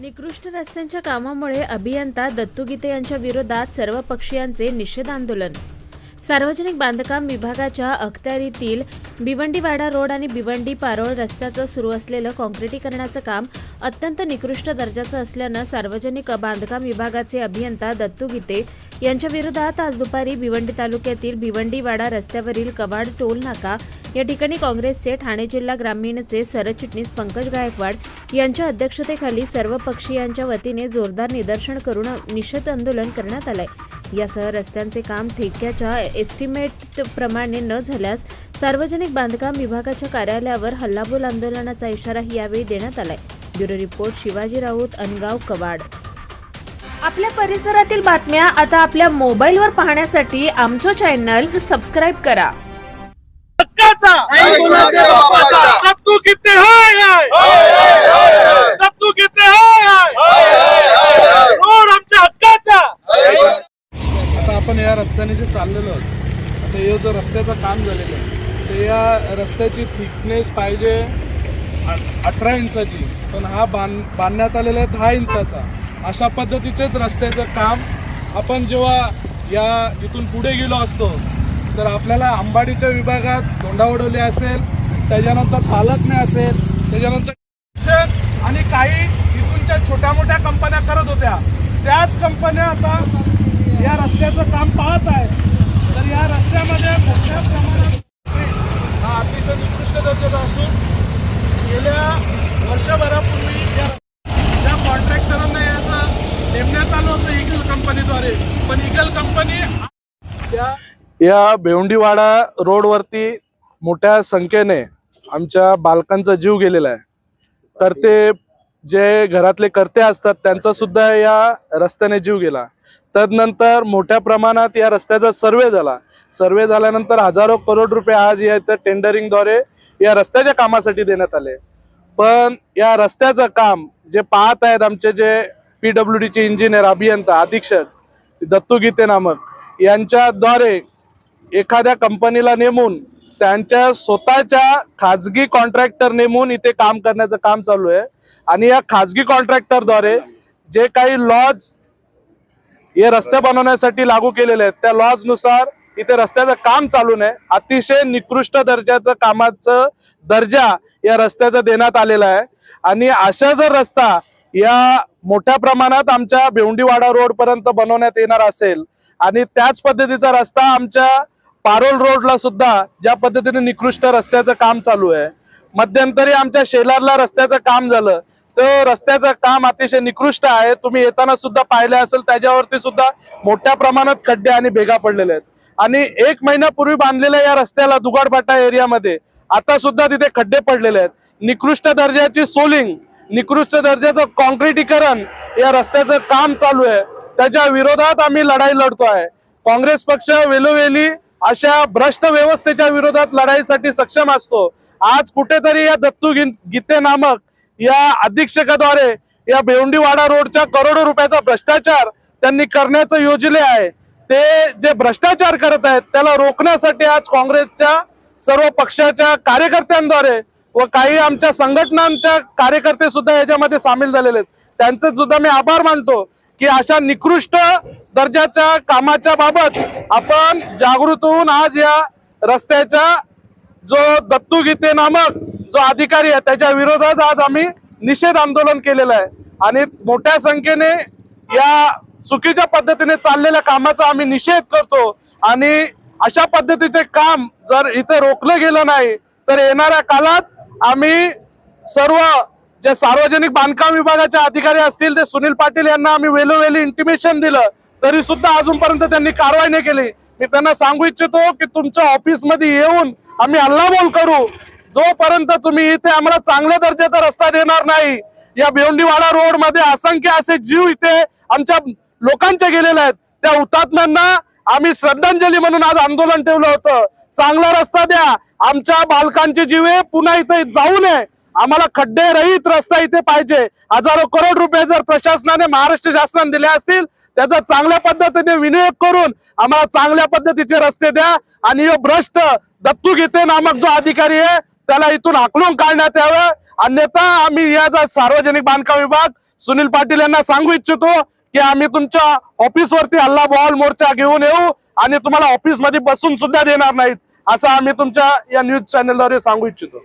निकृष्ट रस्त्यांच्या कामामुळे अभियंता दत्तू गीते यांच्या विरोधात सर्व पक्षीयांचे निषेध आंदोलन. सार्वजनिक बांधकाम विभागाच्या अखत्यारीतील भिवंडीवाडा रोड आणि भिवंडी पारोळ रस्त्याचं सुरू असलेलं काँक्रिटीकरणाचं काम अत्यंत निकृष्ट दर्जाचं असल्यानं सार्वजनिक बांधकाम विभागाचे अभियंता दत्तू गीते यांच्या विरोधात आज दुपारी भिवंडी तालुक्यातील भिवंडीवाडा रस्त्यावरील कवाड टोल नाका या ठिकाणी काँग्रेसचे ठाणे जिल्हा ग्रामीणचे सरचिटणीस पंकज गायकवाड यांच्या अध्यक्षतेखाली सर्व पक्षीयांच्या वतीने जोरदार निदर्शन करून निषेध आंदोलन करण्यात आलंय. यासह रस्त्यांचे काम ठेक्याच्या एस्टिमेट प्रमाणे न झाल्यास सार्वजनिक बांधकाम विभागाच्या कार्यालयावर हल्लाबोल आंदोलनाचा इशाराही यावेळी देण्यात आलाय. Bureau report Shivaji Raut Angaon Kawad. आपल्या परिसरातील बातम्या आता आपल्या मोबाईलवर पाहण्यासाठी आमचं चॅनल सबस्क्राईब करा. बापाचा. दत्तू किती हाय हाय. दत्तू किती हाय हाय. रोड आमच्या हक्काचा. आता आपण या रस्त्याने जे चाललेलो आहोत आता हे जो रस्त्याचं काम झालेलं आहे तर या रस्त्याची थिकनेस पाहिजे अठरा इंचाची. पण हा बांध बांधण्यात आलेला आहे दहा इंचाचा. अशा पद्धतीचेच रस्त्याचं काम आपण जेव्हा या इथून पुढे गेलो असतो तर आपल्याला अंबाडीच्या विभागात धोंडावडोली असेल त्याच्यानंतर पालकने असेल त्याच्यानंतर शिक्षण आणि काही इथूनच्या छोट्या मोठ्या कंपन्या करत होत्या. त्याच कंपन्या आता या रस्त्याचं काम पाहत आहे तर या रस्त्यामध्ये मोठ्या प्रमाणात हा अतिशय निकृष्ट दर्जाचा असून गेल्या वर्षभरापूर्वी या ज्या कॉन्ट्रॅक्टरांना याचं नेमण्यात आलं होतं इगल कंपनीद्वारे. पण इगल कंपनी त्या या भेवंडीवाडा रोडवरती मोठ्या संख्येने आमच्या बालकांचा जीव गेलेला आहे. तर ते जे घरातले कर्ते असतात त्यांचा सुद्धा या रस्त्याने जीव गेला. तदनंतर मोठ्या प्रमाणात या रस्त्याचा सर्वे झाला. सर्वे झाल्यानंतर हजारो करोड रुपये आज या इथं टेंडरिंगद्वारे या रस्त्याच्या कामासाठी देण्यात आले. पण या रस्त्याचं काम जे पाहत आहेत आमचे जे पी डब्ल्यू डीचे इंजिनियर अभियंता अधीक्षक दत्तू गीते नामक यांच्याद्वारे एखाद्या कंपनीला नेमून त्यांच्या स्वतःच्या खाजगी कॉन्ट्रॅक्टर नेमून इथे काम करण्याचं काम चालू आहे. आणि या खाजगी कॉन्ट्रॅक्टरद्वारे जे काही लॉज हे रस्ते बनवण्यासाठी लागू केलेले आहेत त्या लॉजनुसार इथे रस्त्याचं काम चालू नये अतिशय निकृष्ट दर्जाचं कामाचं दर्जा या रस्त्याचा देण्यात आलेला आहे. आणि अशा जर रस्ता या मोठ्या प्रमाणात आमच्या भेवंडीवाडा रोड पर्यंत बनवण्यात येणार असेल आणि त्याच पद्धतीचा रस्ता आमच्या पारोल रोडला सुद्धा ज्या पद्धतीने निकृष्ट रस्त्याचं काम चालू आहे मध्यंतरी आमच्या शेलारला रस्त्याचं काम झालं तर रस्त्याचं काम अतिशय निकृष्ट आहे. तुम्ही येताना सुद्धा पाहिले असेल त्याच्यावरती सुद्धा मोठ्या प्रमाणात खड्डे आणि भेगा पडलेले आहेत. आणि एक महिन्यापूर्वी बांधलेल्या या रस्त्याला दुगाडपाटा एरियामध्ये आता सुद्धा तिथे खड्डे पडलेले आहेत. निकृष्ट दर्जाची सोलिंग निकृष्ट दर्जाचं कॉन्क्रिटीकरण या रस्त्याचं काम चालू आहे. त्याच्या विरोधात आम्ही लढाई लढतो आहे काँग्रेस पक्ष वेलोवेली अशा भ्रष्ट व्यवस्थेच्या विरोधात लढाईसाठी सक्षम असतो. आज कुठेतरी या दत्तू गीते नामक या अधीक्षकाद्वारे या भेवंडीवाडा रोडच्या करोडो रुपयाचा भ्रष्टाचार त्यांनी करण्याचं योजले आहे. ते जे भ्रष्टाचार करत आहेत त्याला रोखण्यासाठी आज काँग्रेसच्या सर्व पक्षाच्या कार्यकर्त्यांद्वारे व काही आमच्या संघटनांच्या कार्यकर्ते सुद्धा याच्यामध्ये सामील झालेले आहेत. त्यांचे सुद्धा मी आभार मानतो. की अशा निकृष्ट दर्जाच्या कामाच्या बाबत आपण जागृत होऊन आज या रस्त्याच्या जो दत्तू गीते नामक जो अधिकारी आहे त्याच्या विरोधात आज आम्ही निषेध आंदोलन केलेलं आहे. आणि मोठ्या संख्येने या चुकीच्या पद्धतीने चाललेल्या कामाचा आम्ही निषेध करतो. आणि अशा पद्धतीचे काम जर इथे रोखलं गेलं नाही तर येणाऱ्या काळात आम्ही सर्व जे सार्वजनिक बांधकाम विभागाचे अधिकारी असतील ते सुनील पाटील यांना आम्ही वेलोवेली इंटिमेशन दिलं. तरी सुद्धा अजूनपर्यंत त्यांनी कारवाई नाही केली. मी त्यांना सांगू इच्छितो की तुमच्या ऑफिसमध्ये येऊन आम्ही हल्लाबोल करू. जोपर्यंत तुम्ही इथे आम्हाला चांगल्या दर्जाचा रस्ता देणार नाही या भिवंडीवाडा रोडमध्ये असंख्य असे जीव इथे आमच्या लोकांचे गेलेले आहेत. त्या हुतात्म्यांना आम्ही श्रद्धांजली म्हणून आज आंदोलन ठेवलं होतं. चांगला रस्ता द्या. आमच्या बालकांचे जीवे पुन्हा इथे जाऊ नये. आम्हाला खड्डे रहित रस्ता इथे पाहिजे. हजारो करोड रुपये जर प्रशासनाने महाराष्ट्र शासनाने दिले असतील त्याचा चांगल्या पद्धतीने विनियोग करून आम्हाला चांगल्या पद्धतीचे रस्ते द्या. आणि यो भ्रष्ट दत्तू गीते नामक जो अधिकारी आहे त्याला इथून हाकलून काढण्यात यावं. अन्यथा आम्ही या जा सार्वजनिक बांधकाम विभाग सुनील पाटील यांना सांगू इच्छितो की आम्ही तुमच्या ऑफिसवरती हल्ला बॉल मोर्चा घेऊन येऊ आणि तुम्हाला ऑफिसमध्ये बसून सुद्धा देणार नाहीत. असं आम्ही तुमच्या या न्यूज चॅनलद्वारे सांगू इच्छितो.